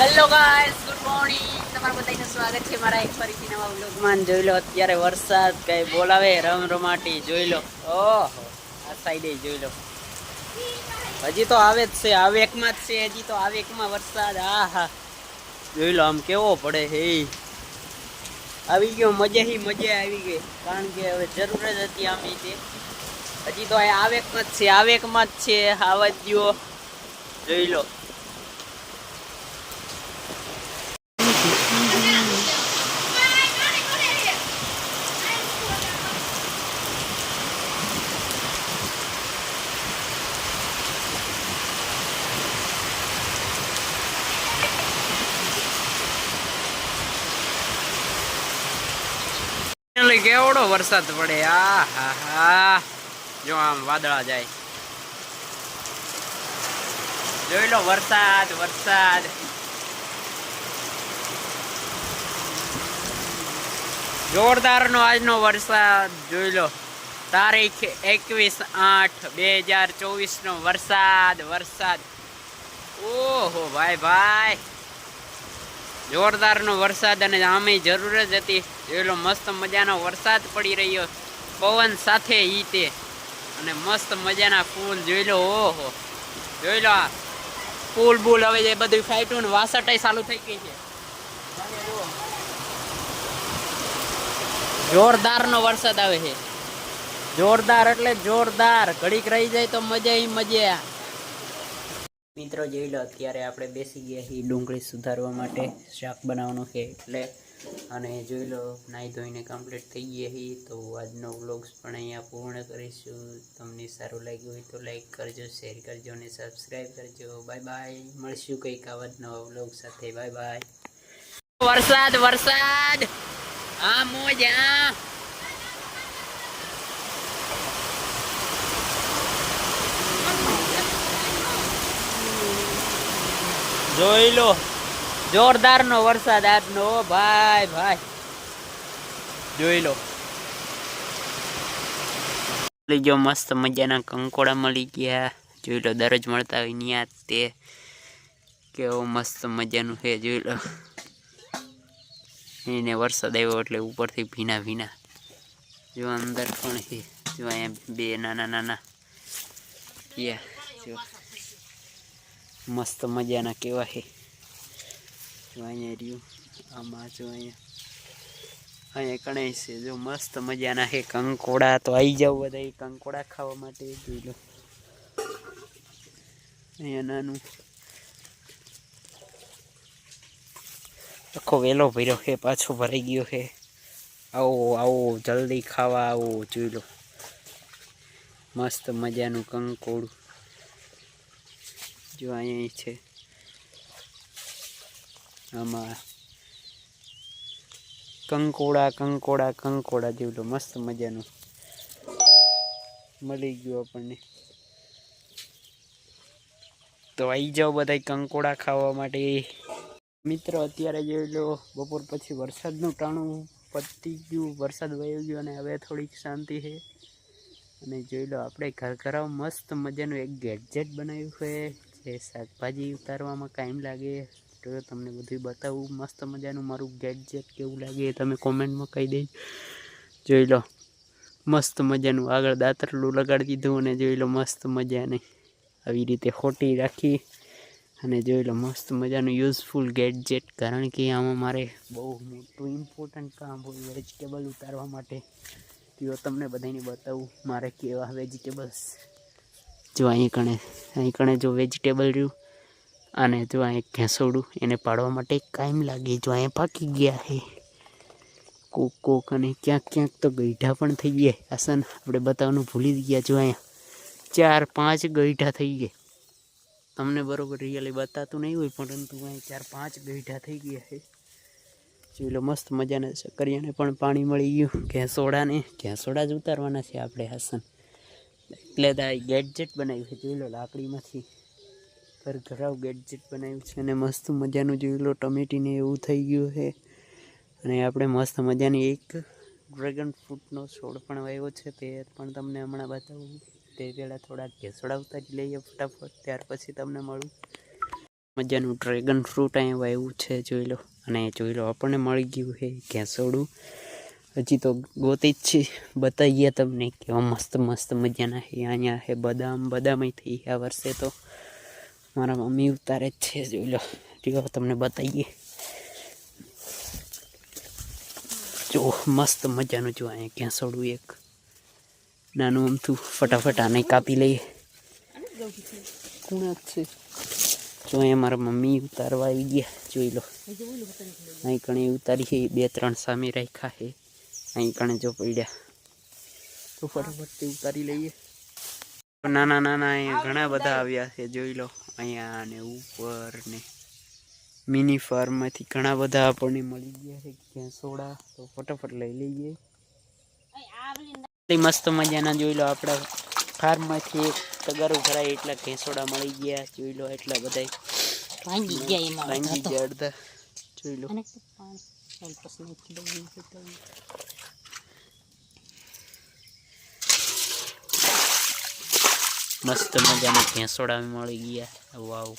Hello guys good morning તમારું બધાનું સ્વાગત છે મારા એક ફરીથી નવા વ્લોગમાં જોઈ લો, અત્યારે વરસાદ કઈ બોલાવે, રમ રમાટી, જોઈ લો. ઓહો, આ સાઈડે જોઈ લો. હજી તો આવે જ છે, આવેકમાં જ છે, હજી તો આવેકમાં વરસાદ. આ હા જોઈ લો, આમ કેવો પડે હે. આવી ગયો, મજા હી મજા આવી ગઈ. કારણ કે હવે જરૂર જ હતી આમી તે. હજી તો આવેકમાં જ છે, આવેકમાં જ છે આવા જ દ્યો. જોઈ લો. એટલે કેવડો વરસાદ પડે? આ જો આમ વાદળા જાય. જોઈ લો, વરસાદ વરસાદ. જોરદાર નો આજનો વરસાદ, જોઈ લો. તારીખ એકવીસ આઠ બે હજાર ચોવીસ નો વરસાદ વરસાદ. ઓહો, ભાઈ ભાઈ. જોરદારનો વરસાદ અને આમે જરૂર જ હતી. જોઈ લો મસ્ત મજાનો વરસાદ પડી રહ્યો. પવન સાથે ઈ તે. અને મસ્ત મજાના ફૂલ જોઈ લો ઓહો. જોઈ લો આ ફૂલ બૂલ હવે એ બધું ફાઈટું ને વાસટાઈ ચાલુ થઈ ગઈ છે. જોરદારનો વરસાદ આવે છે. જોરદાર એટલે જોરદાર. ઘડીક રહી જાય તો મજા મજા. મિત્રો જોઈ લો, અત્યારે આપણે બેસી ગયા છીએ ડુંગળી સુધારવા માટે શાક બનાવવાનું છે એટલે. અને જોઈ લો નાહી ધોઈને કમ્પ્લીટ થઈ ગયા છીએ. તો આજનો વ્લોગ્સ પણ અહીંયા પૂર્ણ કરીશું. તમને સારું લાગ્યું હોય તો લાઈક કરજો શેર કરજો અને સબસ્ક્રાઈબ કરજો. બાય બાય મળશું કંઈક આવા જ નવા વ્લોગ સાથે. બાય બાય વરસાદ વરસાદ. આ મોજ જોઈ લો. જોરદારનો વરસાદ આજનો ભાઈ ભાઈ. જોઈ લો. મળી મસ્ત મજાના કંકોડા મળી ગયા. જોઈ લો, દરરોજ મળતા હોય ત્યાં તે. કેવો મસ્ત મજાનું છે, જોઈ લો. એને વરસાદ આવ્યો એટલે ઉપરથી ભીના ભીના. જો અંદર પણ છે? જો અહીંયા બે નાના નાના. ક્યાં જો. મસ્ત મજાના કેવા છે જો અહીંયા રહ્યું આમાં જો અહીંયા અહીંયા કણાય છે, જો મસ્ત મજાના છે કંકોડા. તો આવી જાવ બધા કંકોડા ખાવા માટે, જોઈ લો. અહીંયા નાનું. આખો વેલો ભર્યો છે પાછો ભરાઈ ગયો છે આવો આવો, જલ્દી ખાવા આવો, જોઈ લો. મસ્ત મજાનું કંકોડું. જો અહીંયા છે. આમાં કંકોડા કંકોડા કંકોડા જેવું લો મસ્ત મજાનું મળી ગયું આપણને. તો આવી જાઓ બધા કંકોડા ખાવા માટે. મિત્રો, અત્યારે જોઈ લો, બપોર પછી વરસાદનું ટાણું પતી ગયું, વરસાદ વહી ગયો અને હવે થોડીક શાંતિ છે. અને જોઈ લો, આપણે ઘર ઘર મસ્ત મજાનું એક ગેડજેટ બનાવ્યું છે. જે શાકભાજી ઉતારવામાં ટાઈમ લાગે. તો તમને બધું બતાવું, મસ્ત મજાનું મારું ગેડજેટ કેવું લાગે એ તમે કોમેન્ટમાં કહી દેજો. જોઈ લો, મસ્ત મજાનું. આગળ દાતરલું લગાડી દીધું અને જોઈ લો મસ્ત મજાને આવી રીતે ખોટી રાખી. અને જોઈ લો મસ્ત મજાનું યુઝફુલ ગેડજેટ કારણ કે આમાં મારે બહુ મોટું ઇમ્પોર્ટન્ટ કામ હોય વેજીટેબલ ઉતારવા માટે. તો તમને બધાને બતાવું, મારે કેવા વેજીટેબલ્સ જો અહીં કણે અહીં કણે જો વેજીટેબલ રહ્યું અને જો અહીં ઘેંસોડું એને પાડવા માટે કાયમ લાગે, જો અહીંયા પાકી ગયા હે. કોક કોક અને ક્યાંક ક્યાંક તો ગઈઢા પણ થઈ ગયા આસન, આપણે બતાવવાનું ભૂલી ગયા જો અહીંયા. ચાર, પાંચ ગઈઢા થઈ ગયા. તમને બરોબર રિયલી બતાતું નહીં હોય, પરંતુ અહીં ચાર, પાંચ ગઈઢા થઈ ગયા છે જોઈ લો મસ્ત મજાના સકરિયાને પણ પાણી મળી ગયું. ઘેંસોડાને, ઘેંસોડા જ ઉતારવાના છે આપણે હાસન એટલે આ ગેડજેટ બનાવ્યું છે, જોઈ લો લાકડીમાંથી. પર ઘરાવ ગેડજેટ બનાવ્યું છે અને મસ્ત મજાનું જોઈ લો, ટમેટીને એવું થઈ ગયું છે. અને આપણે મસ્ત મજાની એક ડ્રેગન ફ્રૂટનો છોડ પણ વાવ્યો છે, તે પણ તમને હમણાં બતાવું. તે પહેલાં થોડાક ઘેસડાવતા જ લઈએ ફટાફટ, ત્યાર પછી તમને મળું. મજાનું ડ્રેગન ફ્રૂટ અહીંયા વાવ્યું છે, જોઈ લો. અને જોઈ લો, આપણને મળી ગયું છે ઘેંસોડું હજી તો ગોતી જ છે. બતાવીએ તમને કેવા મસ્ત મસ્ત મજાના છે. અહીંયા છે બદામ. બદામય થઈ આ વર્ષે તો. મારા મમ્મી ઉતારે જ છે. જોઈ લો. જો તમને બતાવીએ જો, મસ્ત મજાનું જો અહીંયા ઘેંસોડું એક. નાનું અમથું ફટાફટ આને કાપી લઈએ. કુણા છે. જો અહીંયા મારા મમ્મી ઉતારવા આવી ગયા. જોઈ લો. અહીં કણે ઉતારી છે. બે ત્રણ સામે રાખ્યા છે. અહીં કણે જો પડ્યા. તો ફટાફટ ઉતારી લઈએ. નાના નાના અહીંયા ઘણા બધા આવ્યા છે જોઈ લો અહીંયા ને ઉપર ને મિની ફાર્મમાંથી ઘણા બધા આપણને મળી ગયા છે ઘેંસોડા તો ફટાફટ લઈ લઈએ. મસ્ત મજાના જોઈ લો આપણા ફાર્મમાંથી એક તગારું ભરાય એટલા ઘેંસોડા મળી ગયા જોઈ લો એટલા બધા ભાંગી ગયા એમાં ભાંગી ગયા અડધા જોઈ લો અને પાણી પછી ખીલવી દીધું. મસ્ત મજાના ભેંસોડા મળી ગયા વાવ